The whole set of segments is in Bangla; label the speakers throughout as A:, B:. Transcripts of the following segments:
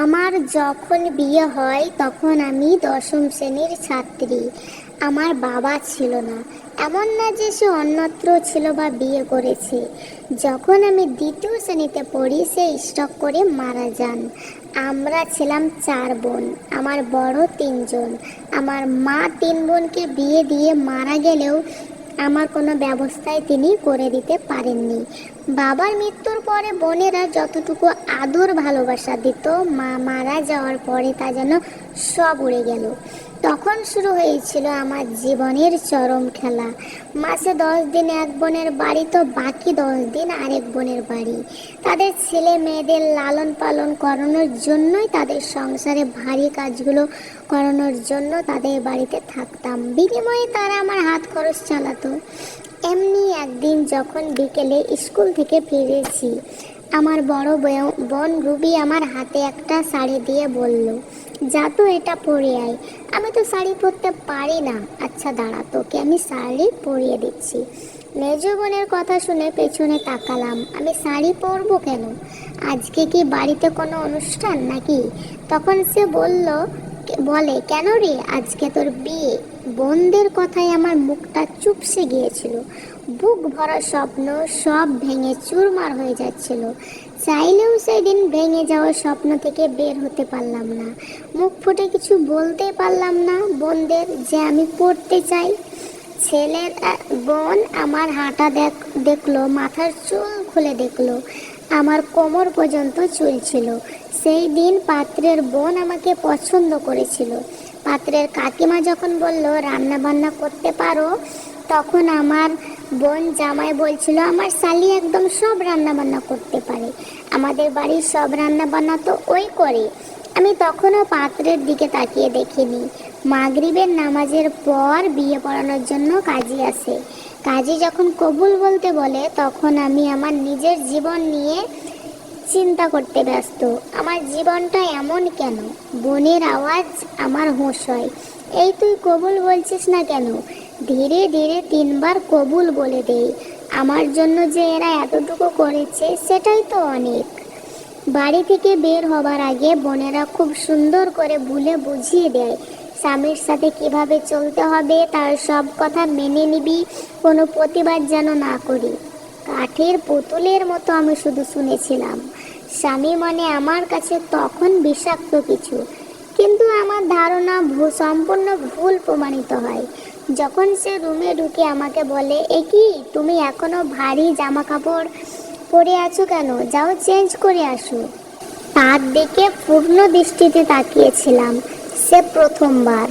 A: আমার যখন বিয়ে হয়, তখন আমি দশম শ্রেণির ছাত্রী। আমার বাবা ছিল না। এমন না যে সে অন্যত্র ছিল বা বিয়ে করেছে। যখন আমি দ্বিতীয় শ্রেণীতে পড়ি, সে স্টক করে মারা যান। আমরা ছিলাম চার বোন। আমার বড় তিনজন। আমার মা তিন বোনকে বিয়ে দিয়ে মারা গেলেও আমার কোনো ব্যবস্থাই তিনি করে দিতে পারেননি। বাবার মৃত্যুর পরে বোনেরা যতটুকু আদর ভালোবাসা দিত, মা মারা যাওয়ার পরে তা যেন সব উড়ে গেল। তখন শুরু হয়েছিল আমার জীবনের চরম খেলা। মাসে দশ দিন এক বোনের বাড়ি, তো বাকি দশ দিন আরেক বোনের বাড়ি। তাদের ছেলে মেয়েদের লালন পালন করানোর জন্যই তাদের সংসারে ভারী কাজগুলো করানোর জন্য তাদের বাড়িতে থাকতাম। বিনিময়ে তারা আমার হাত খরচ চালাতো। এমনি একদিন যখন বিকেলে স্কুল থেকে ফিরেছি আমার বড় বোন রুবি আমার হাতে একটা শাড়ি দিয়ে বলল, যা তো এটা পরে আয়। আমি তো শাড়ি পরতে পারি না। আচ্ছা দাঁড়া, তোকে আমি শাড়ি পরিয়ে দিচ্ছি। মেজ বোনের কথা শুনে পেছনে তাকালাম। আমি শাড়ি পরবো কেন? আজকে কি বাড়িতে কোনো অনুষ্ঠান নাকি? তখন সে বলল বলে, কেন রে? আজকে তোর বিয়ে। বোনদের কথায় আমার মুখটা চুপসে গিয়েছিল। বুক ভরা স্বপ্ন সব ভেঙে চুরমার হয়ে যাচ্ছিল। চাইলেও সেদিন ভেঙে যাওয়া স্বপ্ন থেকে বের হতে পারলাম না। মুখ ফুটে কিছু বলতে পারলাম না, বোনদের যে আমি পড়তে চাই। ছেলের বোন আমার হাঁটা দেখ, দেখল, মাথার চুল খুলে দেখল, আমার কোমর পর্যন্ত চুল ছিল। সেই দিন পাত্রের বোন আমাকে পছন্দ করেছিল। পাত্রের কাকিমা যখন বলল রান্না বান্না করতে পারো? তখন আমার বোন জামাই বলছিল, আমার শালি একদম সব রান্না বান্না করতে পারে। আমাদের বাড়ির সব রান্না বান্না তো ওই করে। আমি তখনও পাত্রের দিকে তাকিয়ে দেখিনি। মাগরিবের নামাজের পর বিয়ে পড়ানোর জন্য কাজী আসে। কাজী যখন কবুল বলতে বলে, তখন আমি আমার নিজের জীবন নিয়ে চিন্তা করতে ব্যস্ত। আমার জীবনটা এমন কেন? বোনের আওয়াজ আমার হোঁশ হয়। এই তুই কবুল বলছিস না কেন? ধীরে ধীরে তিনবার কবুল বলে দেই। আমার জন্য যে এরা এতটুকু করেছে, সেটাই তো অনেক। বাড়ি থেকে বের হবার আগে বোনেরা খুব সুন্দর করে ভুলে বুঝিয়ে দেয়, স্বামীর সাথে কীভাবে চলতে হবে, তার সব কথা মেনে নিবি, কোনো প্রতিবাদ যেন না করি। কাঠের পুতুলের মতো আমি শুধু শুনেছিলাম, স্বামী মানে আমার কাছে তখন বিষাক্ত কিছু। কিন্তু আমার ধারণা সম্পূর্ণ ভুল প্রমাণিত হয়। যখন সে রুমে ঢুকে আমাকে বলে, এ কি? তুমি এখনও ভারী জামা কাপড় পরে আছো কেন? যাও চেঞ্জ করে আসো। তার দিকে পূর্ণ দৃষ্টিতে তাকিয়েছিলাম, সে প্রথমবার।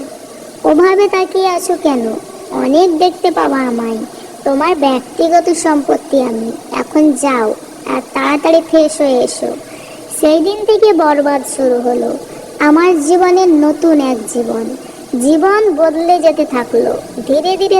A: ওভাবে তাকিয়ে আছো কেন? অনেক দেখতে পাবা আমায়। তোমার ব্যক্তিগত সম্পত্তি আমি। এখন যাও আর তাড়াতাড়ি ফ্রেশ হয়ে এসো। সেই দিন থেকে বরবাদ শুরু হলো। আমার জীবনের নতুন এক জীবন। জীবন বদলে যেতে থাকল। ধীরে ধীরে